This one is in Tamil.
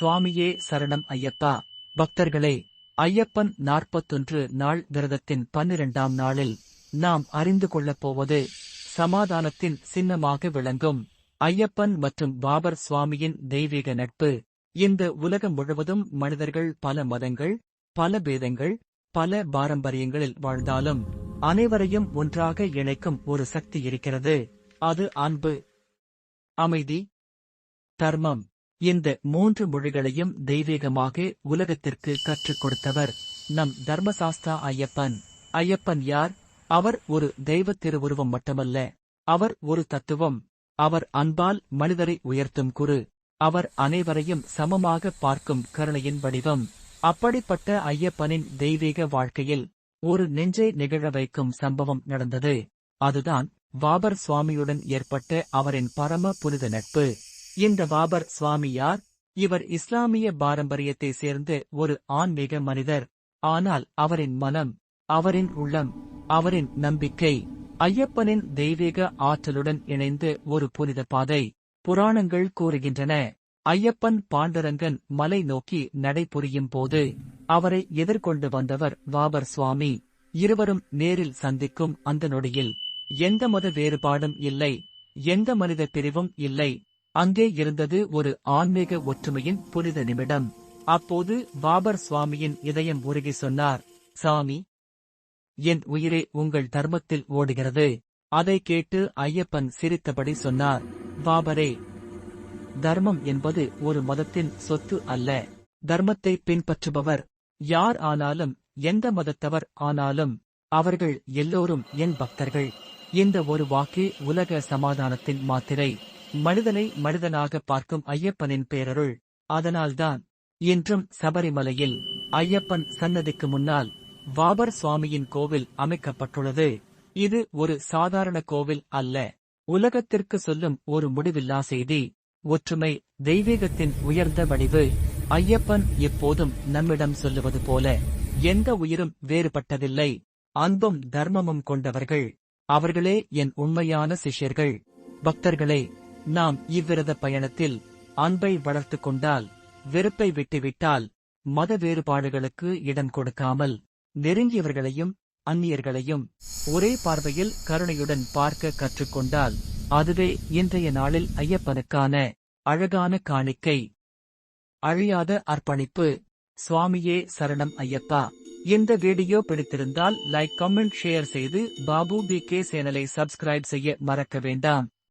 சுவாமியே சரணம் ஐயப்பா. பக்தர்களே ஐயப்பன் நாற்பத்தொன்று நாள் விரதத்தின் பன்னிரண்டாம் நாளில் நாம் அறிந்து கொள்ளப் போவது சமாதானத்தின் சின்னமாக விளங்கும். ஐயப்பன் மற்றும் பாபர் சுவாமியின் தெய்வீக நட்பு. இந்த உலகம் முழுவதும் மனிதர்கள் பல மதங்கள் பல பேதங்கள் பல பாரம்பரியங்களில் வாழ்ந்தாலும் அனைவரையும் ஒன்றாக இணைக்கும் ஒரு சக்தி இருக்கிறது. அது அன்பு அமைதி தர்மம். இந்த மூன்று மொழிகளையும் தெய்வீகமாக உலகத்திற்கு கற்றுக் கொடுத்தவர் நம் தர்மசாஸ்தா ஐயப்பன். ஐயப்பன் யார்? அவர் ஒரு தெய்வ திருவுருவம் மட்டுமல்ல. அவர் ஒரு தத்துவம். அவர் அன்பால் மனிதரை உயர்த்தும் குரு. அவர் அனைவரையும் சமமாக பார்க்கும் கருணையின் வடிவம். அப்படிப்பட்ட ஐயப்பனின் தெய்வீக வாழ்க்கையில் ஒரு நெஞ்சை நிகழ வைக்கும் சம்பவம் நடந்தது. அதுதான் வாபர் சுவாமியுடன் ஏற்பட்ட அவரின் பரம புனித நட்பு. இந்த வாபர் சுவாமி யார்? இவர் இஸ்லாமிய பாரம்பரியத்தை சேர்ந்த ஒரு ஆன்மீக மனிதர். ஆனால் அவரின் மனம் அவரின் உள்ளம் அவரின் நம்பிக்கை ஐயப்பனின் தெய்வீக ஆற்றலுடன் இணைந்து ஒரு புனித பாதை புராணங்கள் கூறுகின்றன. ஐயப்பன் பாண்டரங்கன் மலை நோக்கி நடைபுரியும் போது அவரை எதிர்கொண்டு வந்தவர் வாபர் சுவாமி. இருவரும் நேரில் சந்திக்கும் அந்த நொடியில் எந்த மத வேறுபாடும் இல்லை எந்த மனித பிரிவும் இல்லை அங்கே இருந்தது ஒரு ஆன்மீக ஒற்றுமையின் புனித நிமிடம். அப்போது பாபர் சுவாமியின் இதயம் உருகி சொன்னார் சாமி என் உயிரே உங்கள் தர்மத்தில் ஓடுகிறது. அதை கேட்டு ஐயப்பன் சிரித்தபடி சொன்னார் பாபரே தர்மம் என்பது ஒரு மதத்தின் சொத்து அல்ல. தர்மத்தை பின்பற்றுபவர் யார் ஆனாலும் எந்த மதத்தவர் ஆனாலும் அவர்கள் எல்லோரும் என் பக்தர்கள். இந்த ஒரு வாக்கே உலக சமாதானத்தின் மாத்திரை. மனிதனை மனிதனாக பார்க்கும் ஐயப்பனின் பேரருள். அதனால்தான் இன்றும் சபரிமலையில் ஐயப்பன் சன்னதிக்கு முன்னால் வாபர் சுவாமியின் கோவில் அமைக்கப்பட்டுள்ளது. இது ஒரு சாதாரண கோவில் அல்ல. உலகத்திற்கு சொல்லும் ஒரு முடிவில்லா செய்தி. ஒற்றுமை தெய்வீகத்தின் உயர்ந்த வடிவு. ஐயப்பன் எப்போதும் நம்மிடம் சொல்லுவது போல எந்த உயிரும் வேறுபட்டதில்லை. அன்பும் தர்மமும் கொண்டவர்கள். அவர்களே என் உண்மையான சிஷ்யர்கள். பக்தர்களே நாம் இவ்விரத பயணத்தில் அன்பை வளர்த்துக் கொண்டால் வெறுப்பை விட்டுவிட்டால் மத வேறுபாடுகளுக்கு இடம் கொடுக்காமல் நெருங்கியவர்களையும் அந்நியர்களையும் ஒரே பார்வையில் கருணையுடன் பார்க்க கற்றுக்கொண்டால் அதுவே இன்றைய நாளில் ஐயப்பனுக்கான அழகான காணிக்கை. அழியாத அர்ப்பணிப்பு. சுவாமியே சரணம் ஐயப்பா. இந்த வீடியோ பிடித்திருந்தால் லைக் கமெண்ட் ஷேர் செய்து பாபு பி கே சேனலை சப்ஸ்கிரைப் செய்ய மறக்க வேண்டாம்.